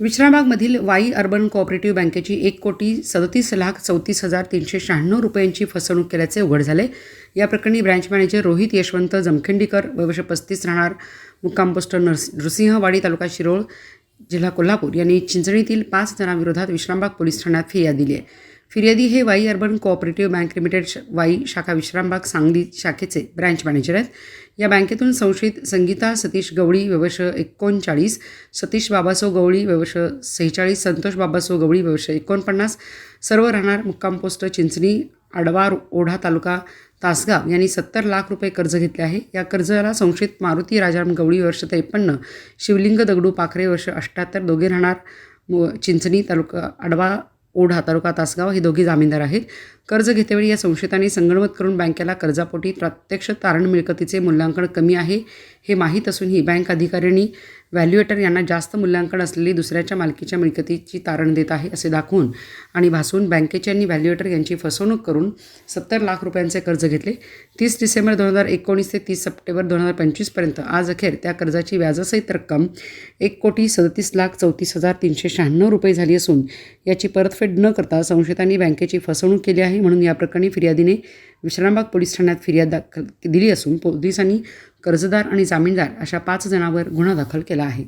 विश्रामबागमधील Wai urban cooperative बँकेची एक कोटी सदतीस लाख चौतीस हजार तीनशे शहाण्णव रुपयांची फसवणूक केल्याचे उघड झाले. या प्रकरणी ब्रँच मॅनेजर रोहित यशवंत जमखिंडीकर वर्ष पस्तीस राहणार मुक्काम पोस्ट नरस नृसिंहवाडी तालुका शिरोळ जिल्हा कोल्हापूर यांनी चिंचणीतील पाच जणांविरोधात विश्रामबाग पोलीस ठाण्यात फिर्याद दिली आहे. फिर्यादी हे Wai urban cooperative bank limited Wai शाखा विश्रामबाग सांगली शाखेचे ब्रँच मॅनेजर आहेत. या बँकेतून संशयित संगीता सतीश गवळी व्यवश एकोणचाळीस सतीश बाबासो गवळी व्यवश सेहेचाळीस संतोष बाबासो गवळी व्यवश एकोणपन्नास सर्व राहणार मुक्काम पोस्ट चिंचणी आडवा ओढा तालुका तासगाव यांनी सत्तर लाख रुपये कर्ज घेतले आहे. या कर्जाला संशयित मारुती राजाराम गवळी वर्ष त्रेपन्न शिवलिंग दगडू पाखरे वर्ष अठ्ठ्याहत्तर दोघे राहणार चिंचणी तालुका आडवा ओढा तालुका तासगाव हे दोघे जामीनदार आहेत. कर्ज घेतेवेळी या संशयितांनी संगणमत करून बँकेला कर्जापोटी प्रत्यक्ष तारण मिळकतीचे मूल्यांकन कमी आहे हे माहीत असूनही बँक अधिकाऱ्यांनी व्हॅल्युएटर यांना जास्त मूल्यांकन असलेली दुसऱ्याच्या मालकीच्या मिळकतीची तारण देत आहे असे दाखवून आणि भासून बँकेचे आणि व्हॅल्युएटर यांची फसवणूक करून सत्तर लाख रुपयांचे कर्ज घेतले. तीस डिसेंबर दोन हजार एकोणीस ते तीस सप्टेंबर दोन हजार पंचवीसपर्यंत आज अखेर त्या कर्जाची व्याजासहित रक्कम एक कोटी सदतीस लाख चौतीस हजार तीनशे शहाण्णव रुपये झाली असून याची परतफेड न करता संशयितांनी बँकेची फसवणूक केली आहे. आहे म्हणून या प्रकरणी फिर्यादीने विश्रामबाग पोलीस ठाण्यात फिर्याद दाखल दिली असून पोलिसांनी कर्जदार आणि जामीनदार अशा पाच जणांवर गुन्हा दाखल केला आहे.